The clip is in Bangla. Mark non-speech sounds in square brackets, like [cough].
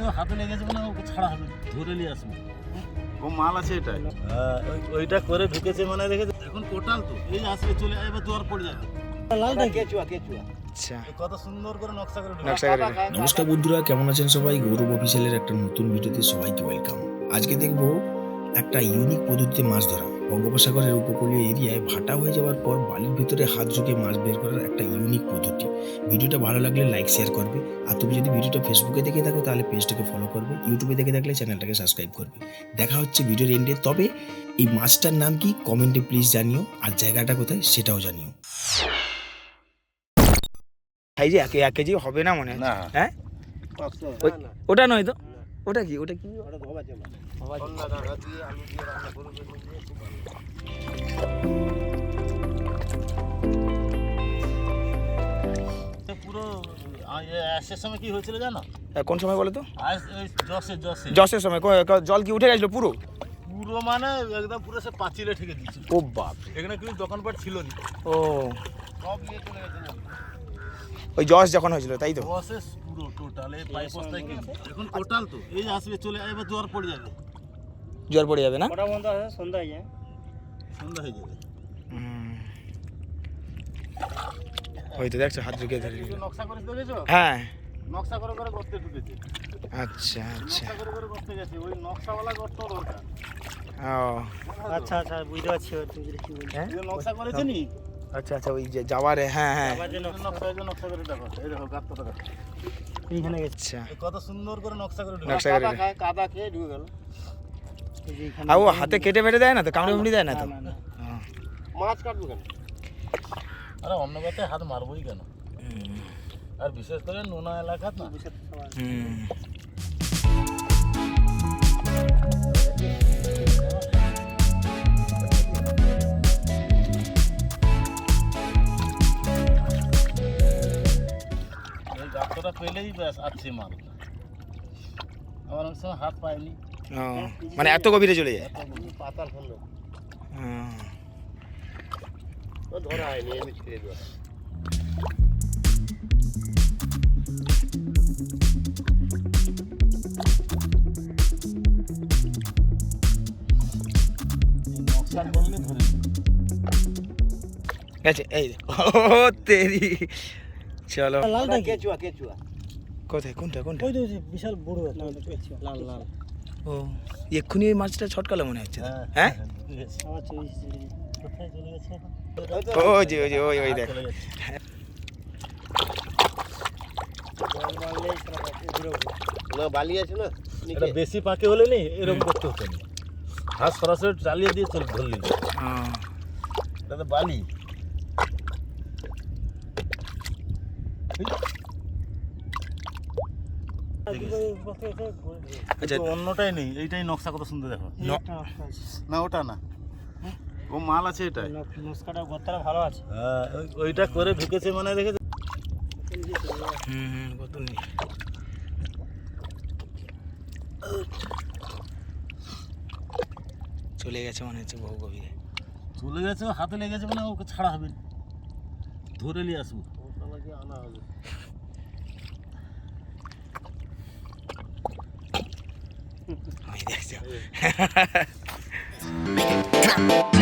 ও হাতে লেগেছে মানে ওকে ছাড়া হবে। না। ধরে নিয়ে আসব। ও মাল আছে এটা ওইটা করে ঢুকেছে মানে দেখেছে। এখন কোটাল তো এই আসবে চলে যাবে দুয়ার পড়ে যাবে। লালটা কেচুয়া কেচুয়া। আচ্ছা। কত সুন্দর করে নকশা করে ঢুকেছে। নকশা নমস্কার বন্ধুরা কেমন আছেন সবাই? গৌরব অফিসিয়ালের একটা নতুন ভিডিওতে সবাইকে ওয়েলকাম আজকে দেখব একটা ইউনিক পদ্ধতিতে মাছ ধরা। বঙ্গোপসাগরের উপকূলীয় এরিয়ায় ভাটা হয়ে যাওয়ার পর বালির ভিতরে হাত ঝুঁকে মাছ বের করার একটা ইউনিক পদ্ধতি। ভিডিওটা ভালো লাগলে লাইক শেয়ার করবে। আর তুমি যদি ভিডিওটা ফেসবুকে দেখে থাকো তাহলে পেজটাকে ফলো করবে। ইউটিউবে দেখে থাকলে চ্যানেলটাকে সাবস্ক্রাইব করবে। দেখা হচ্ছে ভিডিওর এন্ডে তবে এই মাছটার নাম কি? কমেন্টে প্লিজ জানিও। আর জায়গাটা কোথায়? সেটাও জানিও। এই যে এক এক কেজি হবে না মনে হয়। হ্যাঁ? ওটা নয় তো? ওটা কি? ওটা কি? পুরো এ আসের সময় কি হয়েছিল জানো? কোন সময় বলো তো? জসের সময় জল কি উঠে গেছিল পুরো? পুরো মানে একদম পুরো সে পাঁচিলে ঠেকে দিয়েছিল। ও বাপ এখানে কিন্তু দোকানপাট ছিল না। ও। সব নিয়ে চলে গেছে ওই জস যখন হয়েছিল তাই তো? বসে পুরো টোটাল এই পাইপ বস্তায় কি এখন টোটাল তো এই আসবে চলে যাবে দুয়ার পড়ে যাবে। জল পড়ে যাবে না? কটা বন্ধ আছে? সন্ধ্যা হয়ে যায়। সন্ধ্যা হয়ে যাবে। ওই তো দেখছ হাত ঢুকে ধরে নকশা করে দেখেছ? হ্যাঁ। নকশা করে করে গর্তে ঢুকেছে। আচ্ছা আচ্ছা। নকশা করে করে গর্তে গেছে। ওই নকশাওয়ালা গর্ত দরকার। ও। আচ্ছা আচ্ছা বুঝতে পারছি। তুমি কি বলছো। হ্যাঁ? নকশা করেছে নি? আচ্ছা আচ্ছা ওই যে যাওয়ারে হ্যাঁ হ্যাঁ। এইখানে গেছে। আচ্ছা। কত সুন্দর করে নকশা করে নকশা করে কাদা খেয়ে ঢুকে গেল। আর ও হাতে কেটে বেটে দেয় না তো? কামড়ে মুড়ি দেয় না তো। ও। মাছ কাটবো কেন? আরে অন্য কথায় হাত মারবোই কেন? আর বিশেষ করে নোনা এলাকা না? হুম। পেলেই ব্যাস আছে মাল। আমার অনেক সময় হাত পায়নি। মানে এত গভীরে চলে যায়? পাতাল ধরা হয়নি এমনি ছেড়ে দেওয়া নকশান বললে ধরে গেছে এই দে। ও তেরি। চলো। লালটা কেচুয়া কেচুয়া। কোথায়? কোনটা কোনটা? ওই যে বিশাল বড় লাল লাল। ও এক্ষুনি ওই মাছটা ছটকালো মনে হচ্ছে। হ্যাঁ। হ্যাঁ? ওই যে ওই যে ওই ওই দেখ। না বালি আছে না? এটা বেশি পাকে হলে নি এরকম করতে হতো না। হাত সরাসরি চালিয়ে দিয়ে চল ধরলি। ও, এটা তো বালি আর কি করে বসে বসে ঘুরে ঘুরে। আচ্ছা অন্যটাই নেই এইটাই নকশা কত সুন্দর দেখো। ন- ওটা না। ও মাল আছে এটাই। নকশাটা ভালো আছে। হ্যাঁ ওই- ওইটা করে ঢুকেছে মানে দেখেছে হুম হুম কত নেই চলে গেছে মনে হচ্ছে বহু গভীরে। চলে গেছে ও হাতে লেগেছে মানে ওকে ছাড়া হবে না। ধরে নিয়ে আসব। আনা হবে। [laughs] Make it drop.